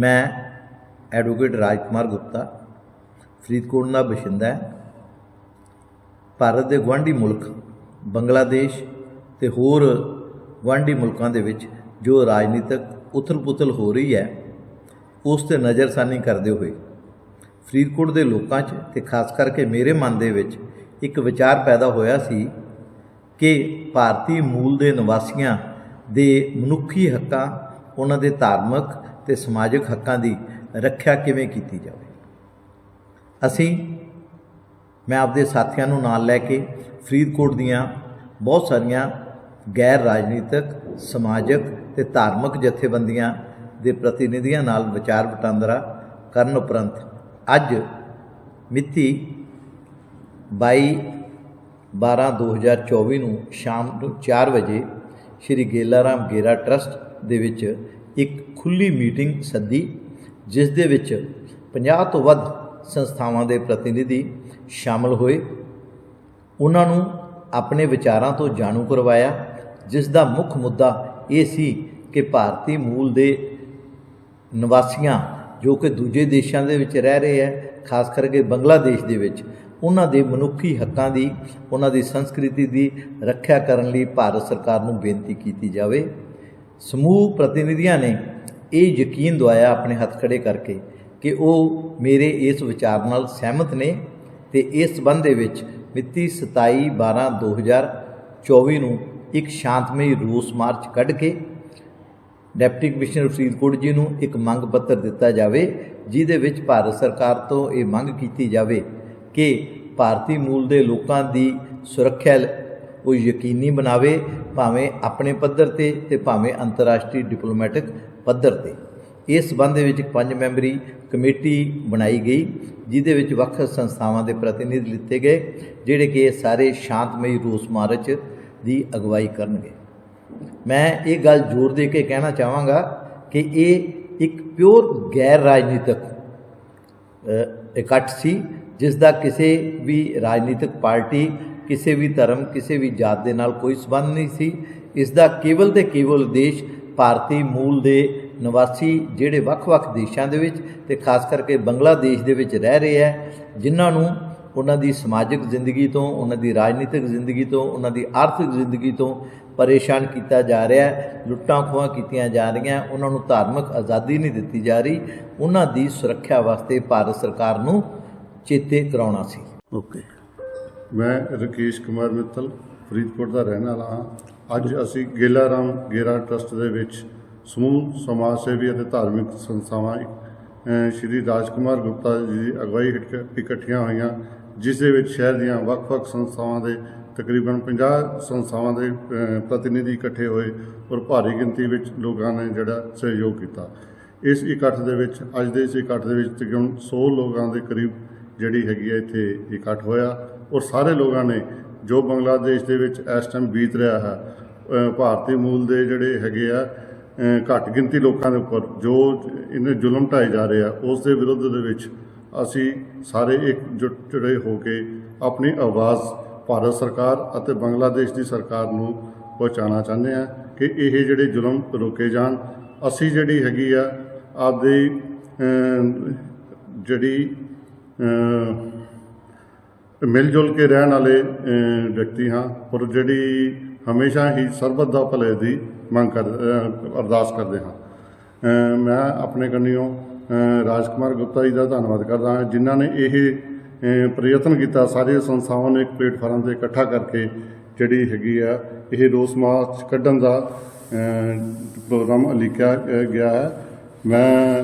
ਮੈਂ ਐਡਵੋਕੇਟ ਰਾਜਕੁਮਾਰ ਗੁਪਤਾ, ਫਰੀਦਕੋਟ ਦਾ ਬਸ਼ਿੰਦਾ ਹਾਂ। ਭਾਰਤ ਦੇ ਗੁਆਂਢੀ ਮੁਲਕ, ਬੰਗਲਾਦੇਸ਼ ਤੇ ਹੋਰ ਗੁਆਂਢੀ ਮੁਲਕਾਂ ਦੇ ਵਿੱਚ ਜੋ ਰਾਜਨੀਤਿਕ ਉਥਲ-ਪੁਥਲ ਹੋ ਰਹੀ ਹੈ, ਉਸ ਤੇ ਨਜ਼ਰਸਾਨੀ ਕਰਦੇ ਹੋਏ, ਫਰੀਦਕੋਟ ਦੇ ਲੋਕਾਂ 'ਚ ਤੇ ਖਾਸ ਕਰਕੇ ਮੇਰੇ ਮਨ ਦੇ ਵਿੱਚ ਇੱਕ ਵਿਚਾਰ ਪੈਦਾ ਹੋਇਆ ਸੀ ਕਿ ਭਾਰਤੀ ਮੂਲ ਦੇ ਨਿਵਾਸੀਆਂ ਦੇ ਮਨੁੱਖੀ ਹੱਕਾਂ, ਉਹਨਾਂ ਦੇ ਧਾਰਮਿਕ ਤੇ ਸਮਾਜਿਕ ਹੱਕਾਂ ਦੀ ਰੱਖਿਆ ਕਿਵੇਂ ਕੀਤੀ ਜਾਵੇ। ਅਸੀਂ, ਮੈਂ ਆਪਦੇ ਸਾਥੀਆਂ ਨੂੰ ਨਾਲ ਲੈ ਕੇ ਫਰੀਦਕੋਟ ਦੀਆਂ ਬਹੁਤ ਸਾਰੀਆਂ ਗੈਰ ਰਾਜਨੀਤਿਕ, ਸਮਾਜਿਕ ਤੇ ਧਾਰਮਿਕ ਜਥੇਬੰਦੀਆਂ ਦੇ ਪ੍ਰਤੀਨਿਧੀਆਂ ਨਾਲ ਵਿਚਾਰ ਵਟਾਂਦਰਾ ਕਰਨ ਉਪਰੰਤ ਅੱਜ ਮਿਤੀ 22 12 2024 ਨੂੰ ਸ਼ਾਮ ਨੂੰ 4 ਵਜੇ ਸ਼੍ਰੀ ਗੇਲਾਰਾਮ ਗੇਰਾ ਟਰਸਟ ਦੇ ਵਿੱਚ ਇੱਕ ਖੁੱਲੀ ਮੀਟਿੰਗ ਸੱਦੀ, ਜਿਸ ਦੇ ਵਿੱਚ 50 ਤੋਂ ਵੱਧ ਸੰਸਥਾਵਾਂ ਦੇ ਪ੍ਰਤੀਨਿਧੀ ਸ਼ਾਮਲ ਹੋਏ। ਉਹਨਾਂ ਨੂੰ ਆਪਣੇ ਵਿਚਾਰਾਂ ਤੋਂ ਜਾਣੂ ਕਰਵਾਇਆ, ਜਿਸ ਦਾ ਮੁੱਖ ਮੁੱਦਾ ਇਹ ਸੀ ਕਿ ਭਾਰਤੀ ਮੂਲ ਦੇ ਨਿਵਾਸੀਆਂ, ਜੋ ਕਿ ਦੂਜੇ ਦੇਸ਼ਾਂ ਦੇ ਵਿੱਚ ਰਹਿ ਰਹੇ ਹੈ, ਖਾਸ ਕਰਕੇ ਬੰਗਲਾਦੇਸ਼ ਦੇ ਵਿੱਚ, ਉਹਨਾਂ ਦੇ ਮਨੁੱਖੀ ਹੱਕਾਂ ਦੀ, ਉਹਨਾਂ ਦੀ ਸੰਸਕ੍ਰਿਤੀ ਦੀ ਰੱਖਿਆ ਕਰਨ ਲਈ ਭਾਰਤ ਸਰਕਾਰ ਨੂੰ ਬੇਨਤੀ ਕੀਤੀ ਜਾਵੇ। ਸਮੂਹ ਪ੍ਰਤੀਨਿਧੀਆਂ ਨੇ ਇਹ ਯਕੀਨ ਦਵਾਇਆ ਆਪਣੇ ਹੱਥ ਖੜੇ ਕਰਕੇ ਕਿ ਉਹ ਮੇਰੇ ਇਸ ਵਿਚਾਰ ਨਾਲ ਸਹਿਮਤ ਨੇ ਤੇ ਇਸ ਸੰਬੰਧ ਦੇ ਵਿੱਚ ਮਿਤੀ 27 12 2024 ਨੂੰ ਇੱਕ ਸ਼ਾਂਤਮਈ ਰੂਸ ਮਾਰਚ ਕੱਢ ਕੇ ਡਿਪਟੀ ਕਮਿਸ਼ਨਰ ਫਰੀਦਕੋਟ ਜੀ ਨੂੰ ਇੱਕ ਮੰਗ ਪੱਤਰ ਦਿੱਤਾ ਜਾਵੇ, ਜਿਹਦੇ ਵਿੱਚ ਭਾਰਤ ਸਰਕਾਰ ਤੋਂ ਇਹ ਮੰਗ ਕੀਤੀ ਜਾਵੇ ਕਿ ਭਾਰਤੀ ਮੂਲ ਦੇ ਲੋਕਾਂ ਦੀ ਸੁਰੱਖਿਆ ਉਹ ਯਕੀਨੀ ਬਣਾਵੇ, ਭਾਵੇਂ ਆਪਣੇ ਪੱਧਰ ਤੇ ਤੇ ਭਾਵੇਂ ਅੰਤਰਰਾਸ਼ਟਰੀ ਡਿਪਲੋਮੈਟਿਕ ਪੱਧਰ ਤੇ। ਇਸ ਸੰਬੰਧ ਦੇ ਵਿੱਚ ਪੰਜ ਮੈਂਬਰੀ ਕਮੇਟੀ ਬਣਾਈ ਗਈ, ਜਿਹਦੇ ਵਿੱਚ ਵੱਖ ਸੰਸਥਾਵਾਂ ਦੇ ਪ੍ਰਤੀਨਿਧ ਲਿੱਤੇ ਗਏ, ਜਿਹੜੇ ਕਿ ਸਾਰੇ ਸ਼ਾਂਤਮਈ ਰੂਸ ਮਾਰਚ ਦੀ ਅਗਵਾਈ ਕਰਨਗੇ। ਮੈਂ ਇਹ ਗੱਲ ਜ਼ੋਰ ਦੇ ਕੇ ਕਹਿਣਾ ਚਾਹਾਂਗਾ ਕਿ ਇਹ ਇੱਕ ਪਿਓਰ ਗੈਰ ਰਾਜਨੀਤਿਕ ਇਕੱਠ ਸੀ, ਜਿਸ ਦਾ ਕਿਸੇ ਵੀ ਰਾਜਨੀਤਿਕ ਪਾਰਟੀ ਕਿਸੇ ਵੀ ਧਰਮ, ਕਿਸੇ ਵੀ ਜਾਤ ਦੇ ਨਾਲ ਕੋਈ ਸਬੰਧ ਨਹੀਂ ਸੀ। ਇਸ ਦਾ ਕੇਵਲ ਤੇ ਕੇਵਲ ਦੇਸ਼ ਭਾਰਤੀ ਮੂਲ ਦੇ ਨਿਵਾਸੀ ਜਿਹੜੇ ਵੱਖ-ਵੱਖ ਦੇਸ਼ਾਂ ਦੇ ਵਿੱਚ ਤੇ ਖਾਸ ਕਰਕੇ ਬੰਗਲਾਦੇਸ਼ ਦੇ ਵਿੱਚ ਰਹਿ ਰਹੇ ਹੈ, ਜਿਨ੍ਹਾਂ ਨੂੰ ਉਹਨਾਂ ਦੀ ਸਮਾਜਿਕ ਜ਼ਿੰਦਗੀ ਤੋਂ, ਉਹਨਾਂ ਦੀ ਰਾਜਨੀਤਿਕ ਜ਼ਿੰਦਗੀ ਤੋਂ, ਉਹਨਾਂ ਦੀ ਆਰਥਿਕ ਜ਼ਿੰਦਗੀ ਤੋਂ ਪਰੇਸ਼ਾਨ ਕੀਤਾ ਜਾ ਰਿਹਾ ਹੈ, ਲੁੱਟਾਂ ਖੋਹਾਂ ਕੀਤੀਆਂ ਜਾ ਰਹੀਆਂ, ਉਹਨਾਂ ਨੂੰ ਧਾਰਮਿਕ ਆਜ਼ਾਦੀ ਨਹੀਂ ਦਿੱਤੀ ਜਾ ਰਹੀ। ਉਹਨਾਂ ਦੀ ਸੁਰੱਖਿਆ ਵਾਸਤੇ ਭਾਰਤ ਸਰਕਾਰ ਨੂੰ ਚੇਤੇ ਕਰਾਉਣਾ ਸੀ। ਓਕੇ ਮੈਂ ਰਕੇਸ਼ ਕੁਮਾਰ ਮਿੱਤਲ, ਫਰੀਦਕੋਟ ਦਾ ਰਹਿਣ ਵਾਲਾ ਹਾਂ। ਅੱਜ ਅਸੀਂ ਗੇਲਾ ਰਾਮ ਗੇਰਾ ਟਰਸਟ ਦੇ ਵਿੱਚ ਸਮੂਹ, ਸਮਾਜ ਸੇਵੀ ਅਤੇ ਧਾਰਮਿਕ ਸੰਸਥਾਵਾਂ, ਅਹ, ਸ਼੍ਰੀ ਰਾਜਕੁਮਾਰ ਗੁਪਤਾ ਜੀ ਦੀ ਅਗਵਾਈ ਹੇਠ ਇਕੱਠੀਆਂ ਹੋਈਆਂ, ਜਿਸ ਦੇ ਵਿੱਚ ਸ਼ਹਿਰ ਦੀਆਂ ਵੱਖ-ਵੱਖ ਸੰਸਥਾਵਾਂ ਦੇ ਤਕਰੀਬਨ 50 ਸੰਸਥਾਵਾਂ ਦੇ ਪ੍ਰਤੀਨਿਧੀ ਇਕੱਠੇ ਹੋਏ ਔਰ ਭਾਰੀ ਗਿਣਤੀ ਵਿੱਚ ਲੋਕਾਂ ਨੇ ਜਿਹੜਾ ਸਹਿਯੋਗ ਕੀਤਾ। ਇਸ ਇਕੱਠ ਦੇ ਵਿੱਚ, ਅੱਜ ਦੇ ਇਸ ਇਕੱਠ ਦੇ ਵਿੱਚ ਤਕਰੀਬਨ 100 ਲੋਕਾਂ ਦੇ ਕਰੀਬ ਜਿਹੜੀ ਹੈਗੀ ਹੈ ਇੱਥੇ ਇਕੱਠ ਹੋਇਆ। ਔਰ ਸਾਰੇ ਲੋਕਾਂ ਨੇ ਜੋ ਬੰਗਲਾਦੇਸ਼ ਦੇ ਵਿੱਚ ਇਸ ਟਾਈਮ ਬੀਤ ਰਿਹਾ ਹੈ ਭਾਰਤੀ ਮੂਲ ਦੇ ਜਿਹੜੇ ਹੈਗੇ ਆ ਘੱਟ ਗਿਣਤੀ ਲੋਕਾਂ ਦੇ ਉੱਪਰ ਜੋ ਇਹਨੇ ਜ਼ੁਲਮ ਢਾਏ ਜਾ ਰਹੇ ਆ, ਉਸ ਦੇ ਵਿਰੁੱਧ ਦੇ ਵਿੱਚ ਅਸੀਂ ਸਾਰੇ ਇਕਜੁੱਟ ਜਿਹੜੇ ਹੋ ਕੇ ਆਪਣੀ ਆਵਾਜ਼ ਭਾਰਤ ਸਰਕਾਰ ਅਤੇ ਬੰਗਲਾਦੇਸ਼ ਦੀ ਸਰਕਾਰ ਨੂੰ ਪਹੁੰਚਾਉਣਾ ਚਾਹੁੰਦੇ ਆ ਕਿ ਇਹ ਜਿਹੜੇ ਜ਼ੁਲਮ ਰੋਕੇ ਜਾਣ। ਅਸੀਂ ਜਿਹੜੀ ਹੈਗੀ ਆ ਆਪਦੀ ਜਿਹੜੀ ਮਿਲ ਜੁਲ ਕੇ ਰਹਿਣ ਵਾਲੇ ਵਿਅਕਤੀ ਹਾਂ ਪਰ ਜਿਹੜੀ ਹਮੇਸ਼ਾ ਹੀ ਸਰਬਤ ਦਾ ਭਲੇ ਦੀ ਮੰਗ ਕਰ ਅਰਦਾਸ ਕਰਦੇ ਹਾਂ। ਮੈਂ ਆਪਣੇ ਕੰਨਿਓ ਅ, ਰਾਜਕੁਮਾਰ ਗੁਪਤਾ ਜੀ ਦਾ ਧੰਨਵਾਦ ਕਰਦਾ ਹਾਂ ਜਿਨ੍ਹਾਂ ਨੇ ਇਹ ਪ੍ਰਯਤਨ ਕੀਤਾ ਸਾਰੇ ਸੰਸਥਾਵਾਂ ਨੇ ਇੱਕ ਪਲੇਟਫਾਰਮ ਤੇ ਇਕੱਠਾ ਕਰਕੇ ਜਿਹੜੀ ਹੈਗੀ ਆ ਇਹ ਰੋਸ ਮਾਰਚ ਕੱਢਣ ਦਾ ਪ੍ਰੋਗਰਾਮ ਅਲੀਕਿਆ ਗਿਆ ਹੈ। ਮੈਂ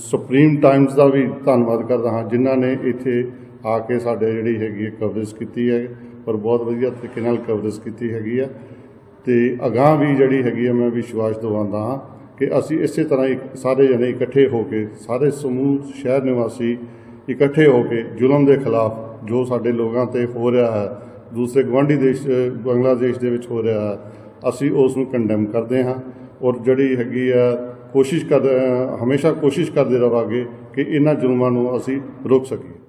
ਸੁਪਰੀਮ ਟਾਈਮਸ ਦਾ ਵੀ ਧੰਨਵਾਦ ਕਰਦਾ ਹਾਂ ਜਿਨ੍ਹਾਂ ਨੇ ਇੱਥੇ ਆ ਕੇ ਸਾਡੇ ਜਿਹੜੀ ਹੈਗੀ ਹੈ ਕਵਰੇਜ ਕੀਤੀ ਹੈ ਪਰ ਬਹੁਤ ਵਧੀਆ ਤਰੀਕੇ ਨਾਲ ਕਵਰੇਜ ਕੀਤੀ ਹੈਗੀ ਆ ਤੇ ਅਗਾਂਹ ਵੀ ਜਿਹੜੀ ਹੈਗੀ ਆ ਮੈਂ ਵਿਸ਼ਵਾਸ ਦਿਵਾਉਂਦਾ ਹਾਂ ਕਿ ਅਸੀਂ ਇਸੇ ਤਰ੍ਹਾਂ ਇੱਕ ਸਾਰੇ ਜਣੇ ਇਕੱਠੇ ਹੋ ਕੇ, ਸਾਰੇ ਸਮੂਹ, ਸ਼ਹਿਰ ਨਿਵਾਸੀ ਇਕੱਠੇ ਹੋ ਕੇ ਜ਼ੁਲਮ ਦੇ ਖਿਲਾਫ ਜੋ ਸਾਡੇ ਲੋਕਾਂ ਤੇ ਹੋ ਰਿਹਾ ਹੈ, ਦੂਸਰੇ ਗਵਾਂਢੀ ਦੇਸ਼, ਬੰਗਲਾਦੇਸ਼ ਦੇ ਵਿੱਚ ਹੋ ਰਿਹਾ ਹੈ, ਅਸੀਂ ਉਸ ਨੂੰ ਕੰਡੈਮ ਕਰਦੇ ਹਾਂ ਔਰ ਜਿਹੜੀ ਹੈਗੀ ਆ ਕੋਸ਼ਿਸ਼ ਕਰ, ਹਮੇਸ਼ਾ ਕੋਸ਼ਿਸ਼ ਕਰਦੇ ਰਵਾਂਗੇ ਕਿ ਇਹਨਾਂ ਜ਼ੁਲਮਾਂ ਨੂੰ ਅਸੀਂ ਰੋਕ ਸਕੀਏ।